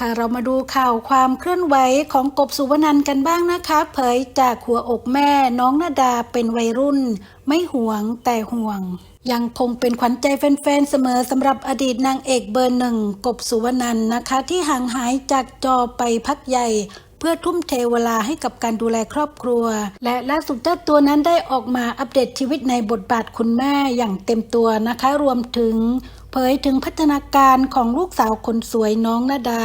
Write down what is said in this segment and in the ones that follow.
ค่ะเรามาดูข่าวความเคลื่อนไหวของกบสุวรรณกันบ้างนะคะ เผยจากหัวอกแม่น้องนาดาเป็นวัยรุ่น ไม่ห่วงแต่ห่วง ยังคงเป็นขวัญใจแฟนๆเสมอสำหรับอดีตนางเอกเบอร์หนึ่งกบสุวรรณนะคะ ที่ห่างหายจากจอไปพักใหญ่เพื่อทุ่มเทเวลาให้กับการดูแลครอบครัว และล่าสุดเจ้าตัวนั้นได้ออกมาอัปเดตชีวิตในบทบาทคุณแม่อย่างเต็มตัวนะคะ รวมถึง ผยถึงพัฒนาการของลูกสาวคนสวยน้องนาดา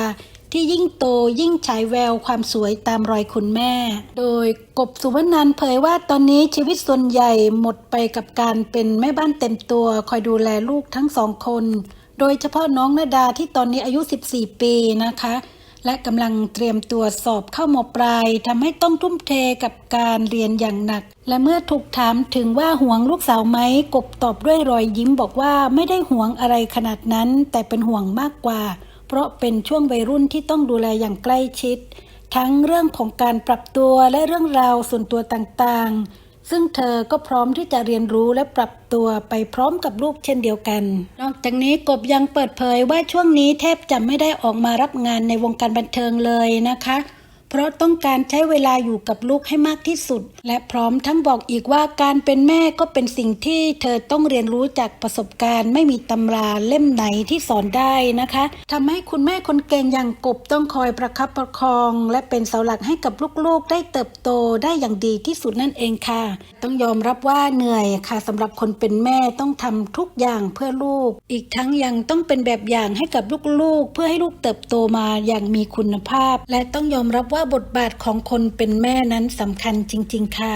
ที่ยิ่งโตยิ่งฉายแววความสวยตามรอยคุณแม่ โดยกบสุวรรณันเผยว่าตอนนี้ชีวิตส่วนใหญ่หมดไปกับการเป็นแม่บ้านเต็มตัวคอยดูแลลูกทั้งสองคน โดยเฉพาะน้องนาดาที่ตอนนี้อายุ 14 ปีนะคะ และกำลังเตรียมตัวสอบเข้ามปลายทำให้ต้องทุ่มเทกับการเรียนอย่างหนัก และเมื่อถูกถามถึงว่าห่วงลูกสาวไหมกบตอบด้วยรอยยิ้มบอกว่าไม่ได้ห่วงอะไรขนาดนั้น แต่เป็นห่วงมากกว่า เพราะเป็นช่วงวัยรุ่นที่ต้องดูแลอย่างใกล้ชิด ทั้งเรื่องของการปรับตัวและเรื่องราวส่วนตัวต่างๆ ซึ่งเธอก็พร้อมที่จะเรียนรู้และปรับตัวไปพร้อมกับลูกเช่นเดียวกัน นอกจากนี้กบยังเปิดเผยว่าช่วงนี้แทบจะไม่ได้ออกมารับงานในวงการบันเทิงเลยนะคะ เพราะต้องการใช้เวลาอยู่กับลูกให้มากที่สุด และพร้อมทั้งบอกอีกว่าการเป็นแม่ก็เป็นสิ่งที่เธอต้องเรียนรู้จากประสบการณ์ ไม่มีตำราเล่มไหนที่สอนได้นะคะทำให้คุณแม่คนเก่งอย่างกบต้องคอยประคับประคอง และเป็นเสาหลักให้กับลูกๆ ได้เติบโตได้อย่างดีที่สุดนั่นเองค่ะ ต้องยอมรับว่าเหนื่อยค่ะสำหรับคนเป็นแม่ต้องทำทุกอย่างเพื่อลูก อีกทั้งยังต้องเป็นแบบอย่างให้กับลูกๆ เพื่อให้ลูกเติบโตมาอย่างมีคุณภาพ และต้องยอมรับว่าว่าบทบาทของคนเป็นแม่นั้นสำคัญจริง ๆ ค่ะ